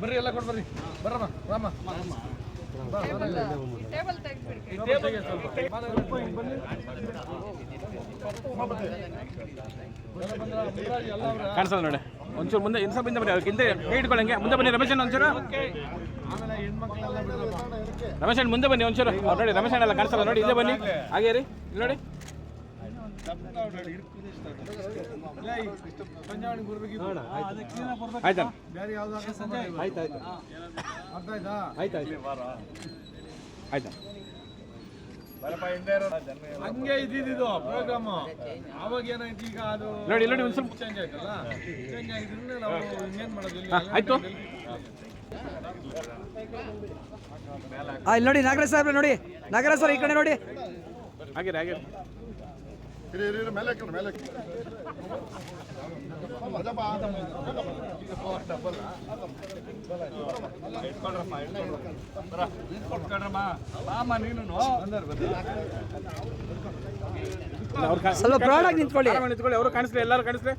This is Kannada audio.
ಬರ್ರಿ ಎಲ್ಲ ಕೊಡ್ ಬರ್ರಿ. ಬರ್ರಮ್ಮ ರಾಮ. ಟೇಬಲ್ ಕಾಣಿಸಲ್ಲ ನೋಡಿ. ಒಂಚೂರು ಮುಂದೆ ಇನ್ಸ ಮುಂದೆ ಬನ್ನಿ ಅವ್ರಿಗೆ ಹಿಂದೆ ಇಟ್ಕೊಳ್ಳಂಗೆ ಮುಂದೆ ಬನ್ನಿ, ರಮೇಶ್ ಒಂಚೂರು. ರಮೇಶ್ ಮುಂದೆ ಬನ್ನಿ ಒಂಚೂರು. ನೋಡಿ, ರಮೇಶ್ ಎಲ್ಲ ಕಾಣಿಸಲ್ಲ ನೋಡಿ, ಇಲ್ಲೇ ಬನ್ನಿ. ಹಾಗೆ ರೀ ಇಲ್ಲಿ ನೋಡಿ. ಅದಕ್ಕೆ ಆಯ್ತಾ. ಆಯ್ತು ಆಯ್ತು. ಆಯ್ತಾ. ಹಂಗೆ ಇದ್ದಿದ್ದು ಪ್ರೋಗ್ರಾಮ್ ಅವಾಗ ಏನಾಯ್ತು ಈಗ ಅದು ನೋಡಿ ನೋಡಿ ಒಂದ್ ಸ್ವಲ್ಪ ಚೇಂಜ್ ಆಯ್ತಲ್ಲ ಚೇಂಜ್ ಆಗಿದ್ರಿಂದ ನಾವು ಇನ್ನೇನು ಮಾಡೋದು ಇಲ್ಲಿ ಆಯ್ತು ಆ, ಇಲ್ಲಿ ನೋಡಿ ನಾಗರಾಜ್ ಸಾಹೇಬ್ರೆ ನೋಡಿ ನಾಗರಾಜ್ ಸರ್ ಈ ಕಡೆ ನೋಡಿ ಹಾಗೆ ಹಾಗೆ ಮೇಲೆ ಸ್ವಲ್ಪ ಬ್ರಾಡ್ ಆಗಿ ನಿಂತ್ಕೊಳ್ಳಿ ನಿಂತ್ಕೊಳ್ಳಿ ಅವರು ಕಾಣಿಸ್ಲಿ ಎಲ್ಲರೂ ಕಾಣಿಸ್ಲಿ